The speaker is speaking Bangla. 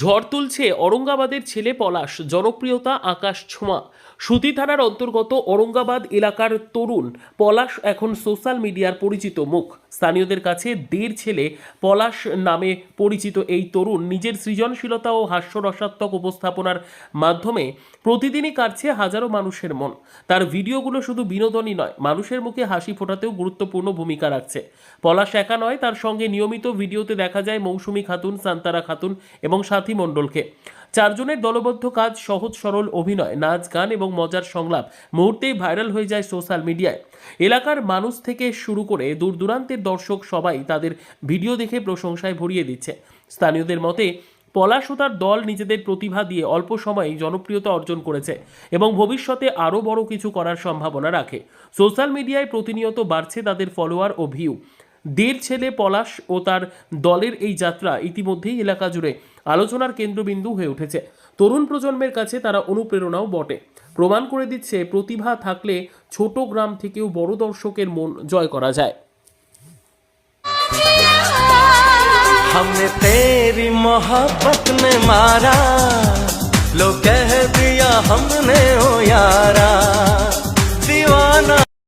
ঝড় তুলছে অরঙ্গাবাদের ছেলে পলাশ, জনপ্রিয়তা আকাশ ছোঁয়া। সুতি থানার অন্তর্গত অরঙ্গাবাদ এলাকার তরুণ, পলাশ এখন সোশ্যাল মিডিয়ার পরিচিত মুখ। স্থানীয়দের কাছে দের ছেলে, পলাশ নামে পরিচিত এই তরুণ নিজের সৃজনশীলতা ও হাস্যরসাত্মক উপস্থাপনার মাধ্যমে প্রতিদিনই কাটছে হাজারো মানুষের মন। তার ভিডিওগুলো শুধু বিনোদনই নয়, মানুষের মুখে হাসি ফোটাতেও গুরুত্বপূর্ণ ভূমিকা রাখছে। পলাশ একা নয়, তার সঙ্গে নিয়মিত ভিডিওতে দেখা যায় মৌসুমি খাতুন, সান্তারা খাতুন এবং সাথী মণ্ডলকে। চারজনের দলবদ্ধ কাজ, সহজ সরল অভিনয়, নাচ, গান এবং মজার সংলাপ মুহূর্তেই ভাইরাল হয়ে যায় সোশ্যাল মিডিয়ায়। এলাকার মানুষ থেকে শুরু করে দূর দূরান্তের দর্শক সবাই তাদের ভিডিও দেখে প্রশংসায় ভরিয়ে দিচ্ছে। স্থানীয়দের মতে, পলাশ তার দল নিজেদের প্রতিভা দিয়ে অল্প সময়েই জনপ্রিয়তা অর্জন করেছে এবং ভবিষ্যতে আরও বড় কিছু করার সম্ভাবনা রাখে। সোশ্যাল মিডিয়ায় প্রতিনিয়ত বাড়ছে তাদের ফলোয়ার ও ভিউ। দের ছেলে পলাশ ও তার দলের এই যাত্রা ইতিমধ্যেই এলাকা জুড়ে আলোচনার কেন্দ্রবিন্দু হয়ে উঠেছে তরুণ প্রজন্মের কাছে তারা অনুপ্রেরণাও বটে প্রমাণ করে দিচ্ছে প্রতিভা থাকলে ছোট গ্রাম থেকেও বড় দর্শকের মন জয় করা যায় हमने तेरी मोहब्बत में मारा लो कह दिया हमने ओ यारा दीवाना